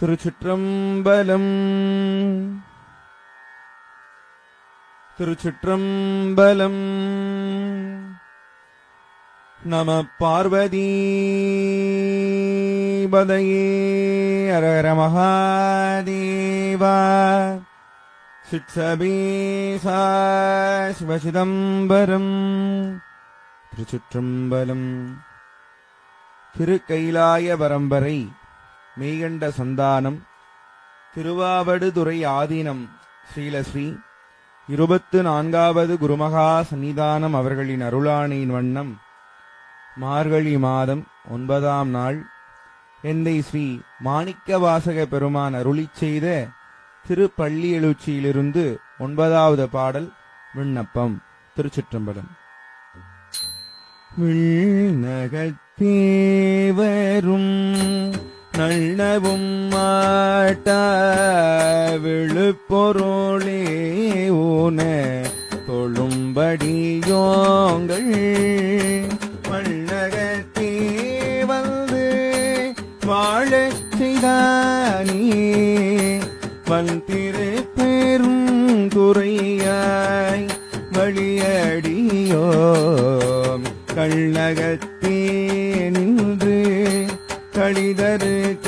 திருச்சிற்றம்பலம். திருச்சிற்றம்பலம். நம பார்வதி பதையே. அரர மகாதேவா. சிற்சபேசா சிவசிதம்பரம். திருச்சிற்றம்பலம். திருக்கைலாய பரம்பரை மெய்கண்ட சந்தானம் திருவாவடுதுறை ஆதீனம் ஸ்ரீலஸ்ரீ இருபத்து நான்காவது குருமகா சன்னிதானம் அவர்களின் அருளாணையின் வண்ணம். மார்கழி மாதம் ஒன்பதாம் நாள். எந்தை ஸ்ரீ மாணிக்க வாசக பெருமான் அருளிச் செய்த திருப்பள்ளி எழுச்சியிலிருந்து ஒன்பதாவது பாடல் விண்ணப்பம் திருச்சிற்றம்பலம். விண்ணகத்தேவரும் நல்லவும் மாட்ட விழுப்பொருளே ஊன.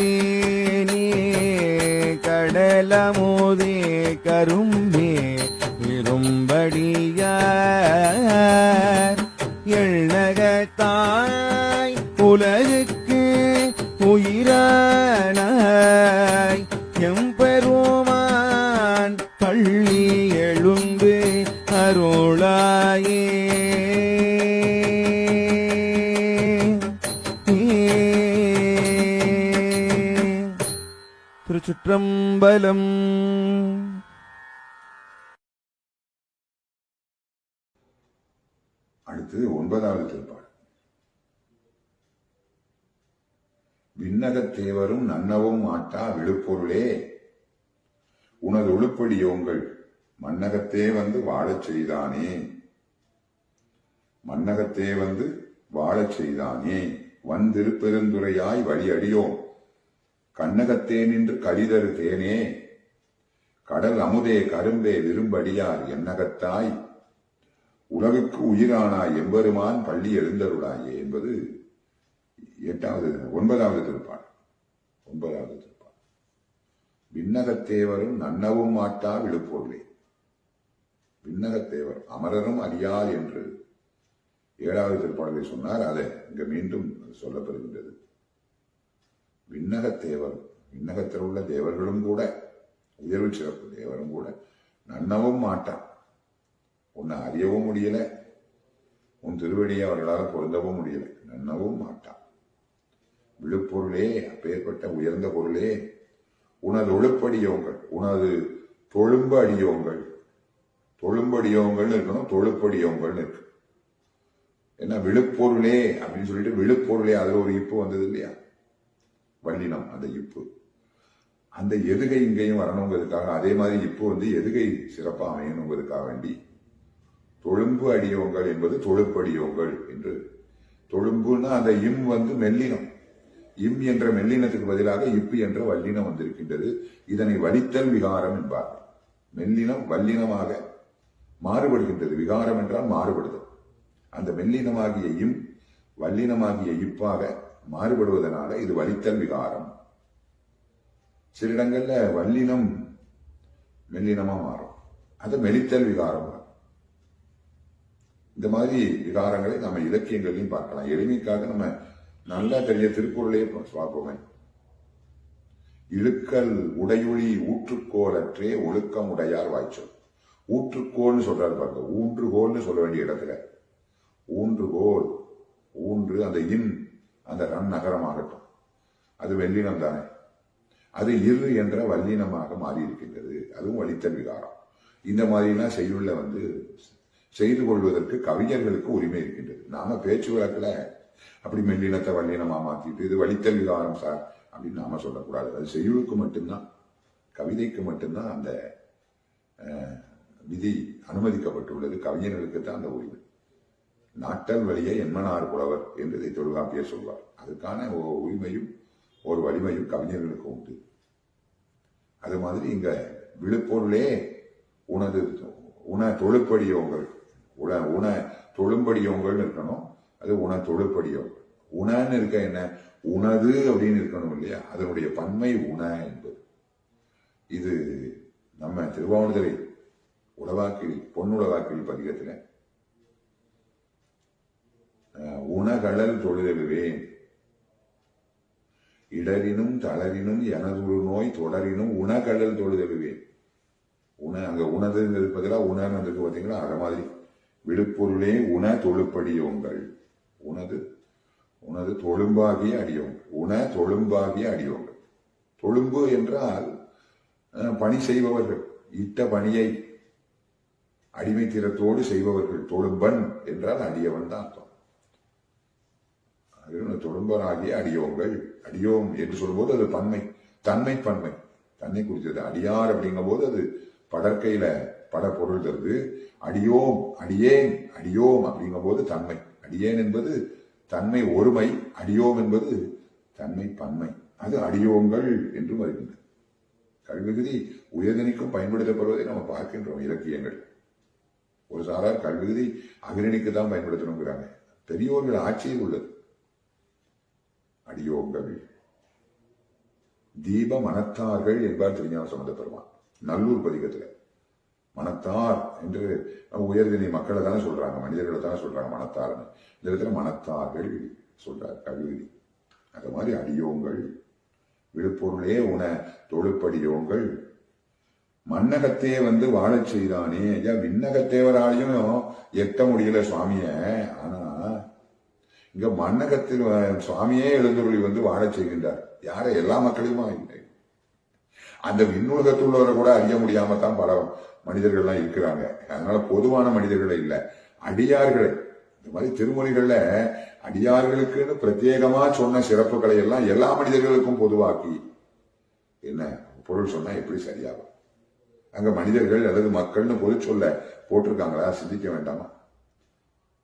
நீ தேனே கடலமோதே கரும்பி திருச்சிற்றம்பலம் அடுத்து ஒன்பதாவது திருப்பாடல் விண்ணகத்தேவரும் நன்னவும் மாட்டா விழுப்பொருளே. உனது உளுப்படியோங்கள் மன்னகத்தே வந்து வாழச் செய்தானே. மன்னகத்தே வந்து வாழச் செய்தானே. வந்திருப்பெருந்துரையாய் வழியடியோம். கண்ணகத்தேன் என்று கடிதரு தேனே. கடல் அமுதே கரும்பே விரும்படியார் என்னகத்தாய் உலகுக்கு உயிரானாய் எம்பெருமான் பள்ளி எழுந்தருளாயே என்பது எட்டாவது ஒன்பதாவது திருப்பாள் ஒன்பதாவது திருப்பாள் விண்ணகத்தேவரும் நன்னவும் மாட்டா விழுப்பொருளே. விண்ணகத்தேவர் அமரரும் அறியார் என்று ஏழாவது திருப்பாடலை சொன்னார். அதை இங்கு மீண்டும் சொல்லப்படுகின்றது. விண்ணக தேவர் விண்ணகத்தில் உள்ள தேவர்களும் கூட உயர்வு சிறப்பு தேவரும் கூட நன்னவும் மாட்டான் உன்னை அறியவும் முடியல உன் திருவடியை அவர்களால் பொருந்தவும் முடியல நன்னவும் மாட்டான் விழுப்பொருளே அப்பேற்பட்ட உயர்ந்த பொருளே உனது ஒழுப்படியோங்கள் உனது தொழும்பு அடியோங்கள் தொழும்படியோங்கள்னு இருக்கணும் தொழுப்படியோங்கள்னு இருக்கு. என்ன விழுப்பொருளே அப்படின்னு சொல்லிட்டு விழுப்பொருளே அதுல ஒரு இப்போ வந்தது இல்லையா? வல்லினம் அந்த இப்பு. அந்த எதுகை இங்கேயும் வரணுங்கிறதுக்காக அதே மாதிரி இப்போ வந்து எதுகை சிறப்பாக அமையணுங்கிறதுக்காக வேண்டி தொழும்பு அடியோங்கள் என்பது தொழுப்படியோங்கள் என்று. தொழும்புன்னா அந்த இம் வந்து மெல்லினம். இம் என்ற மெல்லினத்துக்கு பதிலாக இப்பு என்ற வல்லினம் வந்திருக்கின்றது. இதனை வலித்தல் விகாரம் என்பார் மெல்லினம் வல்லினமாக மாறுபடுகின்றது. விகாரம் என்றால் மாறுபடுதல். அந்த மெல்லினமாகிய இம் வல்லினமாகிய இப்பாக மாறுபடுவதனால இது வலித்தல் விகாரம். சில இடங்கள்ல வல்லினம் மெல்லினமா மாறும். அது மெலித்தல் விகாரம். இந்த மாதிரி விகாரங்களை நம்ம இலக்கியங்களையும் பார்க்கலாம். எளிமைக்காக நம்ம நல்லா தெரிய திருக்குறளையே பார்ப்போமே. இழுக்கல் உடையொளி ஊற்றுக்கோலற்றே ஒழுக்கம் உடையார் வாய்ச்சல். ஊற்றுக்கோல்னு சொல்றாரு பாருங்க. ஊன்றுகோல்னு சொல்ல வேண்டிய இடத்துல. ஊன்றுகோல் ஊன்று அந்த இன் அந்த ரன் நகரமாகட்டும் அது வெள்ளினம் தானே. அது இரு என்ற வல்லினமாக மாறி இருக்கின்றது அதுவும் வலித்தல் விகாரம். இந்த மாதிரிலாம் செய்யுள்ள வந்து செய்து கொள்வதற்கு கவிஞர்களுக்கு உரிமை இருக்கின்றது. நாம பேச்சு வழக்கில் அப்படி மெல்லினத்தை வல்லினமா மாத்திட்டு இது வலித்தல் விகாரம் சார் அப்படின்னு நாம சொல்லக்கூடாது. அது செய்யுளுக்கு மட்டும்தான் கவிதைக்கு மட்டும்தான் அந்த விதி அனுமதிக்கப்பட்டுள்ளது. கவிஞர்களுக்கு தான் அந்த உரிமை. நாட்டல் வழியை என்மனார் புலவர் என்று இதை தொல்காப்பியர் சொல்வார். அதுக்கான ஒரு உரிமையும் ஒரு வலிமையும் கவிஞர்களுக்கு உண்டு. அது மாதிரி இங்க விழுப்பொருளே உனது உண தொழுப்படியோங்கள் உண உண தொழும்படியோங்கள் இருக்கணும். அது உண தொழுப்படியோங்கள். உணன்னு இருக்க என்ன? உணது அப்படின்னு இருக்கணும் இல்லையா? அதனுடைய பன்மை உண என்பது. இது நம்ம திருவாவூர்துறை உலவாக்கிழி பொன்னுளவாக்கில் பதிகத்தில் உணகழல் தொழுதெழுவேன் இடரினும் தளரினும் எனது நோய் தொடரினும் உணகழல் தொழுதெழுவேன் உண அங்க உணதுங்கிறது பதிலா உணர்ன்னு இருக்கு அத மாதிரி. விழுப்பொருளே உண தொழுப்படியோங்கள். உனது உனது தொழும்பாகிய அடியோங்கள். உண தொழும்பாகிய அடியோங்கள். தொழும்பு என்றால் பணி செய்பவர்கள் இட்ட பணியை அடிமைத்திறத்தோடு செய்பவர்கள். தொழும்பன் என்றால் அடியவன் தான் அர்த்தம். அது தொழும்பராகிய அடியோங்கள் அடியோம் என்று சொல்லும்போது அது பன்மை தன்மை. பன்மை தன்னை குறித்தது. அடியார் அப்படிங்கும் போது அது படற்கையில பட பொருள் தருது. அடியோம் அடியேன் அடியோம் அப்படிங்கும் போது தன்மை. அடியேன் என்பது தன்மை ஒருமை அடியோம் என்பது தன்மை பன்மை அது அடியோங்கள் என்று வருகின்றது கல்விகுதி உயர்தனிக்கும் பயன்படுத்தப்படுவதை நம்ம பார்க்கின்றோம் இலக்கியங்கள். ஒரு சாரார் கல்விகுதி அகிரணிக்கு தான் பயன்படுத்தணுங்கிறாங்க. பெரியோர்கள் ஆட்சியில் உள்ளது. அடியோங்கள் தீப மனத்தார்கள் என்பார் திருஞான சம்பந்த பெருமான் நல்லூர் பதிகத்துல. மனத்தார் என்று உயர்தினை மக்களை தானே சொல்றாங்க மனிதர்களை தானே சொல்றாங்க மனத்தார்னு. இந்த இடத்துல மனத்தார்கள் சொல்றார் கல்வி அது மாதிரி அடியோங்கள் விழுப்பொருளே உன தொழுப்படியோங்கள் மன்னகத்தே வந்து வாழச் செய்தானே. ஐயா விண்ணகத்தேவராலையும் எட்ட முடியல சுவாமிய. ஆனா இங்க மன்னகத்தில் சுவாமியே எழுந்தருளி வந்து வாழச் செய்கின்றார். யாரை? எல்லா மக்களையுமா இல்லை அந்த விண்ணுலகத்தில் உள்ளவரை கூட அறிய முடியாம தான் பல மனிதர்கள்லாம் இருக்கிறாங்க. அதனால பொதுவான மனிதர்களே இல்லை அடியார்கள். இந்த மாதிரி திருமொழிகள்ல அடியார்களுக்குன்னு பிரத்யேகமா சொன்ன சிறப்புகளை எல்லாம் எல்லா மனிதர்களுக்கும் பொதுவாக்கி என்ன பொருள் சொன்னா எப்படி சரியாகும்? அங்க மனிதர்கள் அல்லது மக்கள்னு பொது சொல்ல போட்டிருக்காங்களா? சிந்திக்க வேண்டாமா?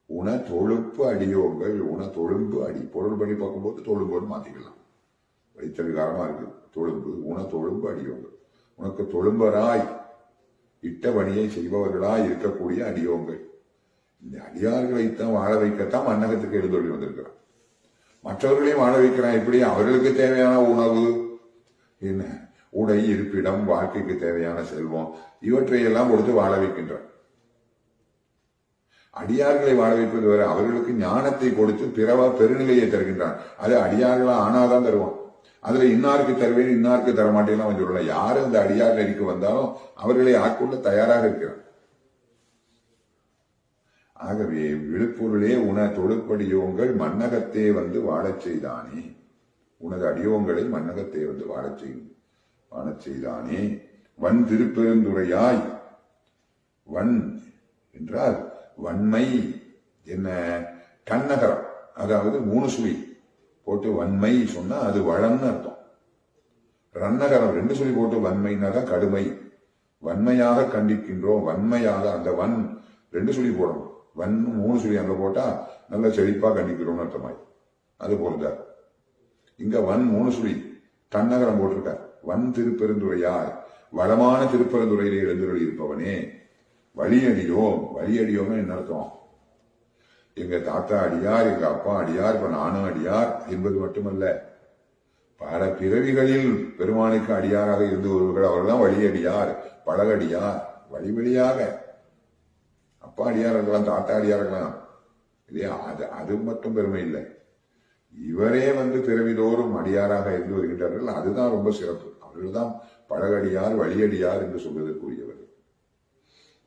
உண தொழுப்பு அடியோங்கள் உண தொழும்பு அடி. பொருள் பண்ணி பார்க்கும்போது தொழும்போடு மாத்திக்கலாம். வைத்தவிகாரமா இருக்கு. தொழும்பு உண தொழும்பு அடியோங்கள். உனக்கு தொழும்பராய் இட்ட பணியை செய்பவர்களாய் இருக்கக்கூடிய அடியோங்கள். இந்த அடியார்களைத்தான் வாழ வைக்கத்தான் மன்னகத்துக்கு எழுந்தொழி வந்திருக்கிறான். மற்றவர்களையும் வாழ வைக்கிறான். எப்படி அவர்களுக்கு தேவையான உணவு என்ன? உடை இருப்பிடம் வாழ்க்கைக்கு தேவையான செல்வம் இவற்றை எல்லாம் கொடுத்து வாழ வைக்கின்றான். அடியார்களை வாழ வைப்பது வரை அவர்களுக்கு ஞானத்தை கொடுத்து பிறவா பெருநிலையை தருகின்றான். அது அடியார்களா ஆனாதான் தருவான். அதுல இன்னாருக்கு தருவேன் இன்னாருக்கு தரமாட்டேன்னு அவன் சொல்லல. யாரு அந்த அடியார் நெறிக்கு வந்தாலும் அவர்களை ஆட்கொள்ள தயாராக இருக்கிறான். ஆகவே விழுப்பொருளே உன தொழுப்படியோங்கள் மன்னகத்தே வந்து வாழச் செய்தானே. உனது அடியோங்களை மன்னகத்தே வந்து வாழச் செய் வாழச் செய்தானே. வன் திருப்பெருந்துரையாய் வன் என்றால் வன்மை என்ன? கண்ணகரம் அதாவது மூணு சுழி. போட்டு வன்மை சொன்னா அது வளம்னு அர்த்தம். ரன்னகரம் ரெண்டு சுழி போட்டு வன்மைன்னா தான் கடுமை. வன்மையாக கண்டிக்கின்றோம். வன்மையாக அந்த வன் ரெண்டு சுழி போடணும். வன் மூணு சுழி அங்க போட்டா நல்ல செழிப்பா கண்டிக்கிறோம்னு அர்த்தமாய். அது போலதான் இங்க வன் மூணு சுழி. தன்னகரம் போட்டிருக்கார். வன் திருப்பெருந்துறையார். வளமான திருப்பெருந்துறையிலே எழுந்துருள் இருப்பவனே வழியடியோம் வழியடியோம்னு என்ன அர்த்தம்? எங்க தாத்தா அடியார் எங்க அப்பா அடியார் இப்ப நானும் அடியார் என்பது மட்டுமல்ல. பல பிறவிகளில் பெருமானுக்கு அடியாராக இருந்து வருவர்கள் அவர்கள்தான் வழியடியார் பழகடியார் வழி வழியாக அப்பா அடியார் இருக்கலாம் தாத்தா அடியார் இருக்கலாம் இல்லையா அது அது மட்டும் பெருமை இல்லை. இவரே வந்து பிறவிதோறும் அடியாராக இருந்து வருகின்றார்கள். அதுதான் ரொம்ப சிறப்பு. அவர்கள்தான் பழகடியார் வழியடியார் என்று சொல்வதற்குரிய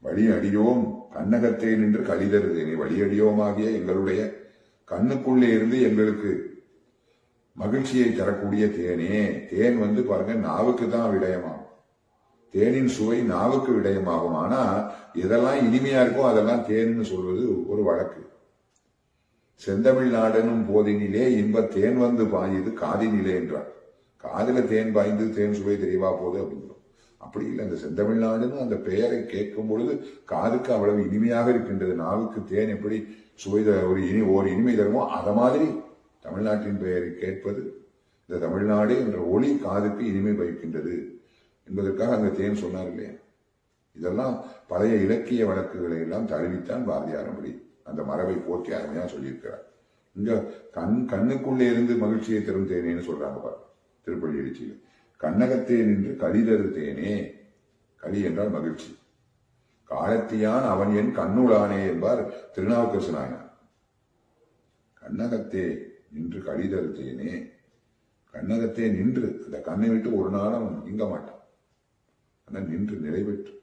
வழியடியோம் கண்ணகத்தை நின்று நின்று கலிதருதேனே வழியடியோமாகிய எங்களுடைய கண்ணுக்குள்ளே இருந்து எங்களுக்கு மகிழ்ச்சியை தரக்கூடிய தேனே. தேன் வந்து பாருங்க நாவுக்கு தான் விடயமாகும். தேனின் சுவை நாவுக்கு விடயமாகும். ஆனா எதெல்லாம் இனிமையா இருக்கோ அதெல்லாம் தேன்னு சொல்வது ஒரு வழக்கு. செந்தமிழ் நாடனும் போதினிலே இன்ப தேன் வந்து பாய்ந்தது காதினிலே என்றார். காதில தேன் பாய்ந்து தேன் சுவை தெரியவா போகுது அப்படிங்கிறோம். அப்படி இல்லை. அந்த செந்தமிழ்நாடுன்னு அந்த பெயரை கேட்கும் பொழுது காதுக்கு அவ்வளவு இனிமையாக இருக்கின்றது. நாவுக்கு தேன் எப்படி சுவை ஒரு இனி ஒரு இனிமை தருமோ அதை மாதிரி தமிழ்நாட்டின் பெயரை கேட்பது இந்த தமிழ்நாடு என்ற ஒளி காதுக்கு இனிமை வைக்கின்றது என்பதற்காக அந்த தேன் சொன்னார் இல்லையா? இதெல்லாம் பழைய இலக்கிய வழக்குகளை எல்லாம் தழுவித்தான் பாரதியார் அப்படி. அந்த மரபை போற்றி அருமையாக சொல்லியிருக்கிறார். இங்க கண் கண்ணுக்குள்ளே இருந்து மகிழ்ச்சியை தரும் தேனேன்னு சொல்றாங்க பாரு திருப்பள்ளி எழுச்சியில். கண்ணகத்தே நின்று கலிதரு தேனே களி என்றால் மகிழ்ச்சி. காலத்தியான் அவன் என் கண்ணுளானே என்பார் திருநாவுக்கரசு நாயனார் கண்ணகத்தே நின்று கடிதருத்தேனே தேனே கண்ணகத்தே நின்று அந்த கண்ணை விட்டு ஒரு நாளும் அவன் நீங்க மாட்டான். ஆனால் நின்று நிறைவேற்று.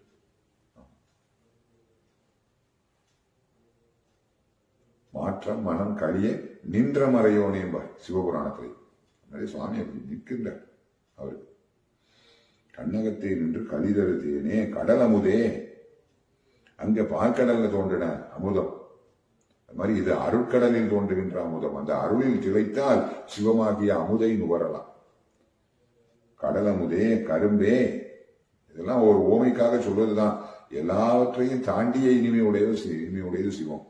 மாற்றம் மனம் கழிய நின்ற மறையோனேம்பார் சிவபுராணத்தில். நிறைய சுவாமி அப்படி நிற்கின்றார். அவர் கண்ணகத்தை நின்று கலிதரு கடல் அமுதே அங்க பார்க்கடல்ல தோன்றின அமுதம். அது மாதிரி இது அருட்கடலில் தோன்றுகின்ற அமுதம். அந்த அருளில் திளைத்தால் சிவமாகிய அமுதை நுகரலாம். கடல் அமுதே கரும்பே. இதெல்லாம் ஒரு ஓமைக்காக சொல்வதுதான். எல்லாவற்றையும் தாண்டிய இனிமையுடையது சி- இனிமையுடையது சிவம்.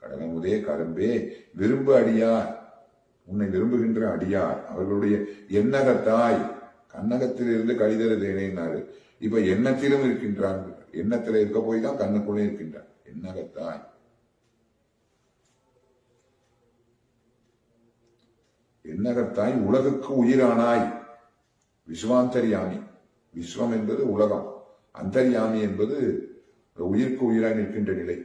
கடலமுதே கரும்பே. விரும்பு அடியார். உன்னை விரும்புகின்ற அடியார் அவர்களுடைய எண்ணகத்தாய் கண்ணகத்திலிருந்து இருந்து கழிதரு தேனேனாரு இப்ப எண்ணத்திலும் இருக்கின்றான். எண்ணத்துல இருக்க போய் தான் கண்ணுக்குள்ளே இருக்கின்றான். எண்ணகத்தாய். எண்ணகத்தாய் உலகுக்கு உயிரானாய். விஸ்வாந்தரியாமி. விஸ்வம் என்பது உலகம். அந்தரியாமி என்பது உயிருக்கு உயிராய் நிற்கின்ற நிலை.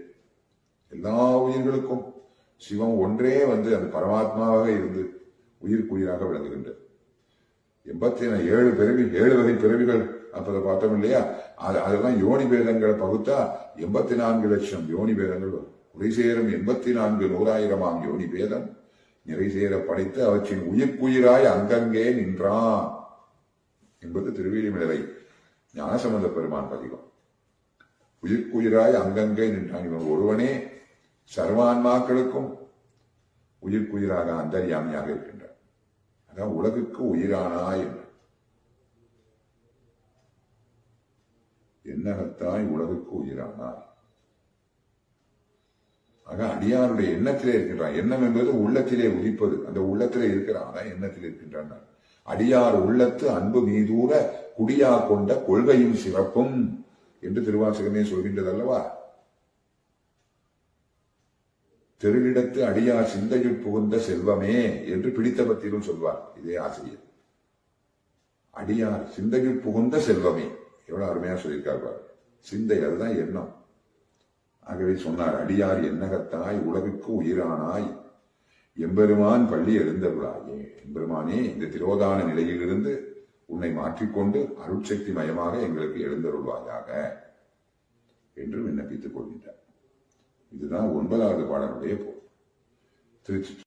எல்லா உயிர்களுக்கும் சிவம் ஒன்றே வந்து அந்த பரமாத்மாவாக இருந்து உயிர்க்குயிராக விளங்குகின்றது. எண்பத்தி ஏழு பிறவி ஏழு வகை பிறவிகள். அப்ப பார்த்தோம் இல்லையா? அது அதெல்லாம் யோனி பேதங்களை பகுத்தா எண்பத்தி நான்கு லட்சம் யோனி பேதங்கள் குறை சேரும் எண்பத்தி நான்கு நூறாயிரமாம் யோனி பேதம் நிறை சேர படைத்து அவற்றின் உயிர்க்குயிராய் அங்கங்கே நின்றான் என்பது திருவேலிமலை ஞானசம்பந்த பெருமான் பதிகம். உயிர்க்குயிராய் அங்கங்கே நின்றான் இவன் ஒருவனே. சர்வான்மாக்களுக்கும் உயிர்க்குயிராக அந்தரியாமையாக இருக்கின்றார். அதான் உலகுக்கு உயிரானாய் என்று. எண்ணகத்தாய் உலகுக்கு உயிரானாய் ஆக அடியாருடைய எண்ணத்திலே இருக்கின்றான். எண்ணம் என்பது உள்ளத்திலே உதிப்பது. அந்த உள்ளத்திலே இருக்கிறான். அதான் எண்ணத்தில் இருக்கின்றான். அடியார் உள்ளத்து அன்பு மீதூர குடியா கொண்ட கொள்கையும் சிறப்பும் என்று திருவாசகமே சொல்கின்றது அல்லவா தெருவிடத்து அடியார் சிந்தையில் புகுந்த செல்வமே என்று பிடித்த பத்தியிலும் சொல்வார் இதே ஆசிரியர். அடியார் சிந்தையில் புகுந்த செல்வமே. எவ்வளவு அருமையா சொல்லியிருக்கார் சிந்தை அதுதான் எண்ணம். ஆகவே சொன்னார் அடியார் எண்ணகத்தாய் உலகுக்கு உயிரானாய். எம்பெருமான் பள்ளி எழுந்தருளாயே எம்பெருமானே இந்த திரோதான நிலையிலிருந்து உன்னை மாற்றிக்கொண்டு அருட்சக்தி மயமாக எங்களுக்கு எழுந்தருள்வாயாக என்று விண்ணப்பித்துக் கொள்கின்றார். இதுதான் ஒன்பதாவது பாடலுடைய பொருள் திருச்சி